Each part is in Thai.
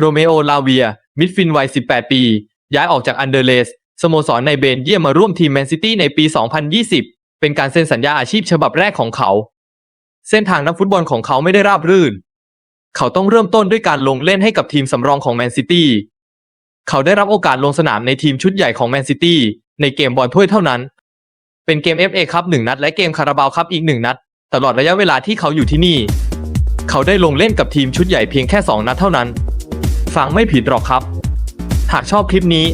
โรเมโอ ลาเวีย มิดฟินวัย 18 ปี ย้ายออกจากอันเดอร์เลสสโมสรในเบนเยียมมาร่วมทีมแมนซิตี้ในปี 2020 เป็นการเซ็นสัญญาอาชีพฉบับแรกของเขา เส้นทางนักฟุตบอลของเขาไม่ได้ราบรื่น เขาต้องเริ่มต้นด้วยการลงเล่นให้กับทีมสำรองของแมนซิตี้ เขาได้รับโอกาสลงสนามในทีมชุดใหญ่ของแมนซิตี้ในเกมบอลถ้วยเท่านั้น เป็นเกม FA คัพหนึ่งนัด และเกมคาราบาวคัพอีกหนึ่งนัด ตลอดระยะเวลาที่เขาอยู่ที่นี่ เขาได้ลงเล่นกับทีมชุดใหญ่เพียงแค่ 2 นัดเท่านั้น ฟังไม่ผิดหรอกครับ หากชอบคลิปนี้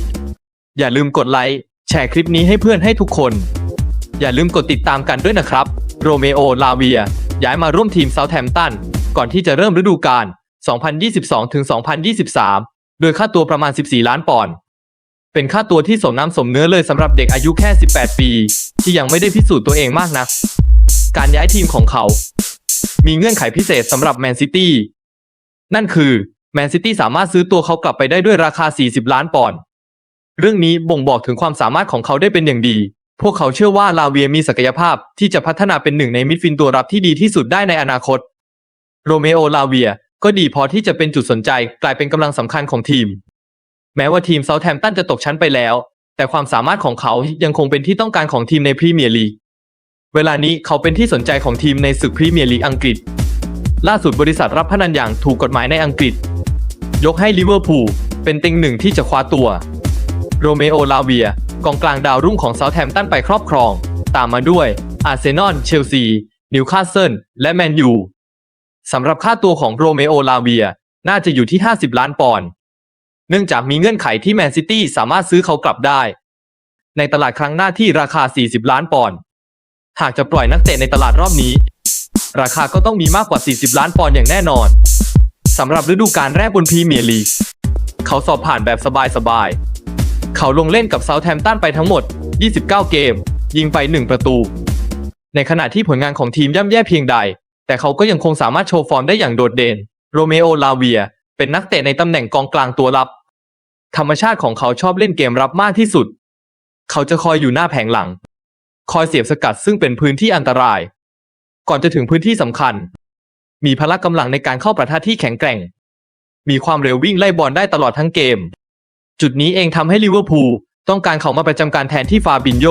อย่าลืมกดไลค์แชร์คลิปนี้ให้เพื่อนให้ทุกคน อย่าลืมกดติดตามกันด้วยนะครับโรเมโอลาเวียย้ายมาร่วมทีมเซาท์แฮมป์ตันก่อนที่จะเริ่มฤดูกาล 2022-2023 โดยค่าตัวประมาณ 14 ล้านปอนด์เป็นค่าตัวที่สมน้ำสมเนื้อเลยสำหรับเด็กอายุแค่ 18 ปี ที่ยังไม่ได้พิสูจน์ตัวเองมากนัก การย้ายทีมของเขา มีเงื่อนไขพิเศษสำหรับแมนซิตี้นั่นคือ แมนซิตี้สามารถซื้อตัวเขากลับไปได้ด้วยราคา 40 ล้านปอนด์เรื่องนี้บ่งบอกถึงความสามารถของเขาได้เป็นอย่างดี พวกเขาเชื่อว่าลาเวียมีศักยภาพที่จะพัฒนาเป็นหนึ่งในมิดฟิลด์ตัวรับที่ดีที่สุดได้ในอนาคต โรเมโอลาเวียก็ดีพอที่จะเป็นจุดสนใจกลายเป็นกำลังสำคัญของทีม แม้ว่าทีมเซาท์แฮมป์ตันจะตกชั้นไปแล้ว แต่ความสามารถของเขายังคงเป็นที่ต้องการของทีมในพรีเมียร์ลีก เวลานี้เขาเป็นที่สนใจของทีมในศึกพรีเมียร์ลีกอังกฤษ ล่าสุดบริษัทรับพนันอย่างถูกกฎหมายในอังกฤษ ยกให้ลิเวอร์พูลเป็นต็งหนึ่งที่จะคว้าตัวโรเมโอลาเวียกองกลางดาวรุ่งของเซาท์แฮมตันไปครอบครอง ตามมาด้วยอาร์เซนอลเชลซี นิวคาสเซิลและแมนยูสำหรับค่าตัวของโรเมโอลาเวียน่าจะอยู่ที่ 50 ล้านปอนด์เนื่องจากมีเงื่อนไขที่แมนซิตี้สามารถซื้อเขากลับได้ ในตลาดครั้งหน้าที่ราคา 40 ล้านปอนด์หากจะปล่อยนักเตะในตลาดรอบนี้ ราคาก็ต้องมีมากกว่า 40 ล้านปอนด์อย่างแน่นอน สำหรับฤดูกาลแรกบนพรีเมียร์ลีก เขาสอบผ่านแบบสบายๆ เขาลงเล่นกับเซาท์แฮมตันไปทั้งหมด 29 เกม ยิงไป 1 ประตู ในขณะที่ผลงานของทีมย่ำแย่เพียงใด แต่เขาก็ยังคงสามารถโชว์ฟอร์มได้อย่างโดดเด่น โรเมโอ ลาเวีย เป็นนักเตะในตำแหน่งกองกลางตัวรับ ธรรมชาติของเขาชอบเล่นเกมรับมากที่สุด เขาจะคอยอยู่หน้าแผงหลัง คอยเสียบสกัดซึ่งเป็นพื้นที่อันตราย ก่อนจะถึงพื้นที่สำคัญ มีพละกำลังในการเข้าประทะที่แข็งแกร่ง มีความเร็ววิ่งไล่บอลได้ตลอดทั้งเกม จุดนี้เองทำให้ลิเวอร์พูลต้องการเขามาประจำการแทนที่ฟาบินโย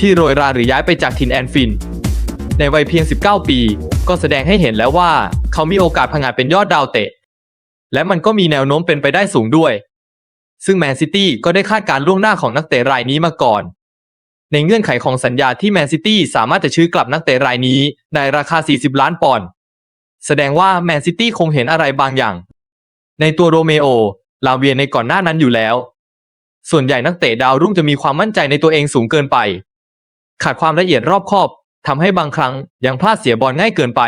ที่โรยราหรือย้ายไปจากทินแอนฟิน ในวัยเพียง 19 ปี ก็แสดงให้เห็นแล้วว่า เขามีโอกาสผงาดเป็นยอดดาวเตะ และมันก็มีแนวโน้มเป็นไปได้สูงด้วย ซึ่งแมนซิตี้ก็ได้คาดการณ์ล่วงหน้าของนักเตะรายนี้มาก่อน ในเงื่อนไขของสัญญาที่แมนซิตี้สามารถจะซื้อกลับนักเตะรายนี้ในราคา 40 ล้านปอนด์ แสดงว่าแมนซิตี้คงเห็นอะไรบางอย่าง ในตัวโรเมโอ ลาเวียในก่อนหน้านั้นอยู่แล้ว ส่วนใหญ่นักเตะดาวรุ่งจะมีความมั่นใจในตัวเองสูงเกินไป ขาดความละเอียดรอบคอบทำให้บางครั้งยังพลาดเสียบอลง่ายเกินไป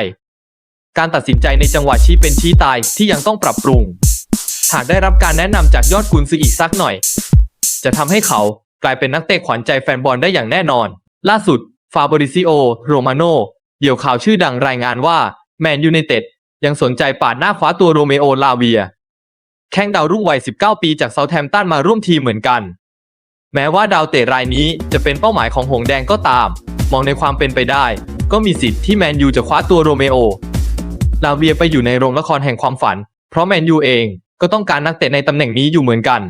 การตัดสินใจในจังหวะชี้เป็นชี้ตายที่ยังต้องปรับปรุง หากได้รับการแนะนำจากยอดกุนซืออีกสักหน่อย จะทำให้เขากลายเป็นนักเตะขวัญใจแฟนบอลได้อย่างแน่นอน ล่าสุด ฟาบริซิโอ โรมาโนเหยี่ยวข่าวชื่อดังรายงานว่า แมนยูไนเต็ดยังสนใจปาดหน้าคว้าตัวโรเมโอลาเวีย แข้งดาวรุ่งวัย 19 ปีจากเซาท์แฮมป์ตันมาร่วมทีมเหมือนกัน แม้ว่าดาวเตะรายนี้จะเป็นเป้าหมายของหงแดงก็ตาม มองในความเป็นไปได้ ก็มีสิทธิ์ที่แมนยูจะคว้าตัวโรเมโอลาเวียไปอยู่ในโรงละครแห่งความฝัน เพราะแมนยูเองก็ต้องการนักเตะในตำแหน่งนี้อยู่เหมือนกัน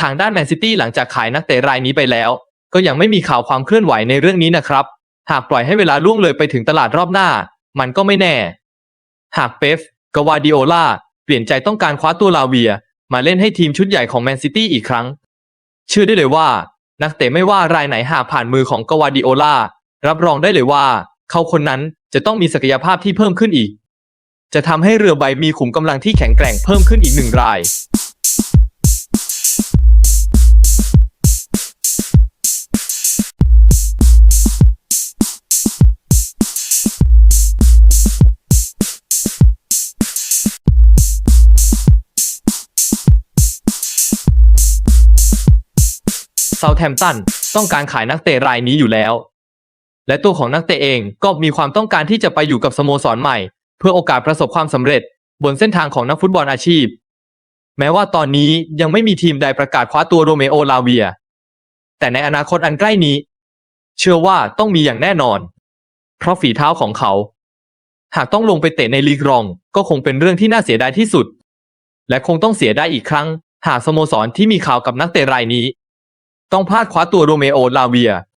ทางด้านแมนซิตี้หลังจากขายนักเตะรายนี้ไปแล้ว ก็ยังไม่มีข่าวความเคลื่อนไหวในเรื่องนี้นะครับ หากปล่อยให้เวลาล่วงเลยไปถึงตลาดรอบหน้า มันก็ไม่แน่ หากเป๊ปกวาดิโอลาเปลี่ยนใจต้องการคว้าตัวลาเวีย มาเล่นให้ทีมชุดใหญ่ของแมนซิตี้อีกครั้ง เชื่อได้เลยว่า นักเตะไม่ว่ารายไหนหากผ่านมือของกวาดิโอลารับรองได้เลยว่า เขาคนนั้นจะต้องมีศักยภาพที่เพิ่มขึ้นอีก จะทำให้เรือใบมีขุมกำลังที่แข็งแกร่งเพิ่มขึ้นอีกหนึ่งราย เซาท์แฮมป์ตันต้องการขายนักเตะรายนี้อยู่แล้ว และตัวของนักเตะเองก็มีความต้องการที่จะไปอยู่กับสโมสรใหม่ เพื่อโอกาสประสบความสำเร็จ บนเส้นทางของนักฟุตบอลอาชีพ แม้ว่าตอนนี้ยังไม่มีทีมใดประกาศคว้าตัวโรเมโอลาเวีย แต่ในอนาคตอันใกล้นี้ เชื่อว่าต้องมีอย่างแน่นอน เพราะฝีเท้าของเขา หากต้องลงไปเตะในลีกรอง ก็คงเป็นเรื่องที่น่าเสียดายที่สุด และคงต้องเสียได้อีกครั้ง หากสโมสรที่มีข่าวกับนักเตะรายนี้ ต้องพลาดคว้าตัวโรเมโอลาเวีย